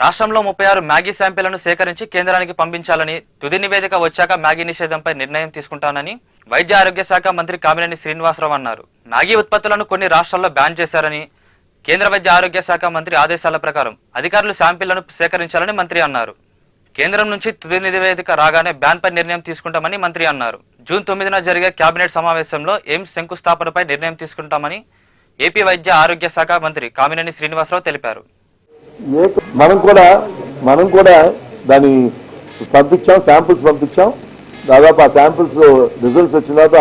రాష్ట్రంలో ముప్పై ఆరు మ్యాగీ శాంపిళ్ళను సేకరించి కేంద్రానికి పంపించాలని తుది నివేదిక వచ్చాక మ్యాగీ నిషేధంపై నిర్ణయం తీసుకుంటానని వైద్య ఆరోగ్య శాఖ మంత్రి కామినేని శ్రీనివాసరావు అన్నారు. మ్యాగీ ఉత్పత్తులను కొన్ని రాష్ట్రాల్లో బ్యాన్ చేశారని కేంద్ర వైద్య ఆరోగ్య శాఖ మంత్రి ఆదేశాల ప్రకారం అధికారులు శాంపిళ్ళను సేకరించాలని మంత్రి అన్నారు. కేంద్రం నుంచి తుది నివేదిక రాగానే బ్యాన్పై నిర్ణయం తీసుకుంటామని మంత్రి అన్నారు. జూన్ తొమ్మిదిన జరిగే కేబినెట్ సమావేశంలో ఎయిమ్స్ శంకుస్థాపనపై నిర్ణయం తీసుకుంటామని ఏపీ వైద్య ఆరోగ్య శాఖ మంత్రి కామినేని శ్రీనివాసరావు తెలిపారు. మనం కూడా మనం కూడా దాన్ని పంపించాం శాంపుల్స్ పంపించాం. దాదాపు ఆ శాంపుల్స్ రిజల్ట్స్ వచ్చిన తర్వాత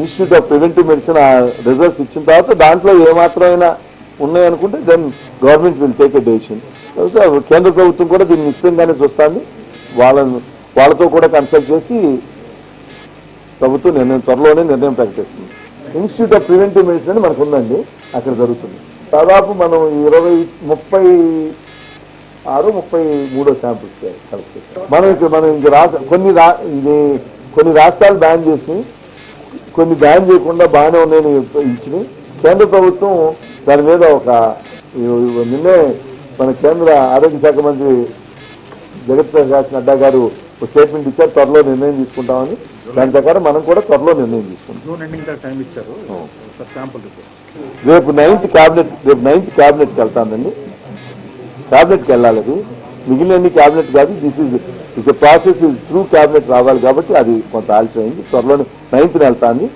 ఇన్స్టిట్యూట్ ఆఫ్ ప్రివెంటివ్ మెడిసిన్ ఆ రిజల్ట్స్ ఇచ్చిన తర్వాత దాంట్లో ఏమాత్రమైనా ఉన్నాయనుకుంటే then government will take a decision కేంద్ర ప్రభుత్వం కూడా దీన్ని నిశ్చితంగానే చూస్తుంది. వాళ్ళను వాళ్ళతో కూడా కన్సల్ట్ చేసి ప్రభుత్వం నిర్ణయం త్వరలోనే నిర్ణయం ప్రకటిస్తుంది. ఇన్స్టిట్యూట్ ఆఫ్ ప్రివెంటివ్ మెడిసిన్ అని మనకు ఉందండి. అక్కడ జరుగుతుంది. దాదాపు మనం ఇరవై ముప్పై ఆరు ముప్పై మూడో శాంపుల్స్ కలెక్ట్ మనం ఇక్కడ మనం ఇంక రాష్ట్ర కొన్ని రా ఇది కొన్ని రాష్ట్రాలు బ్యాన్ చేసి కొన్ని బ్యాన్ చేయకుండా బాగానే ఉన్నాయని ఇచ్చినాయి. కేంద్ర ప్రభుత్వం దాని మీద ఒక నిన్నే మన కేంద్ర ఆరోగ్య శాఖ మంత్రి జగత్ ప్రకాష్ నడ్డా గారు స్టేట్మెంట్ ఇచ్చారు త్వరలో నిర్ణయం తీసుకుంటామని. దాని ప్రకారం మనం కూడా త్వరలో నిర్ణయం తీసుకుంటాం. రేపు నైన్త్ క్యాబినెట్ రేపు నైన్త్ క్యాబినెట్కి వెళ్తానండి. క్యాబినెట్కి వెళ్ళాలి అది. మిగిలిన క్యాబినెట్ కాదు this is is process through cabinet రావాలి కాబట్టి అది కొంత ఆలస్యం అయింది త్వరలోనే నైన్త్ని వెళ్తాను.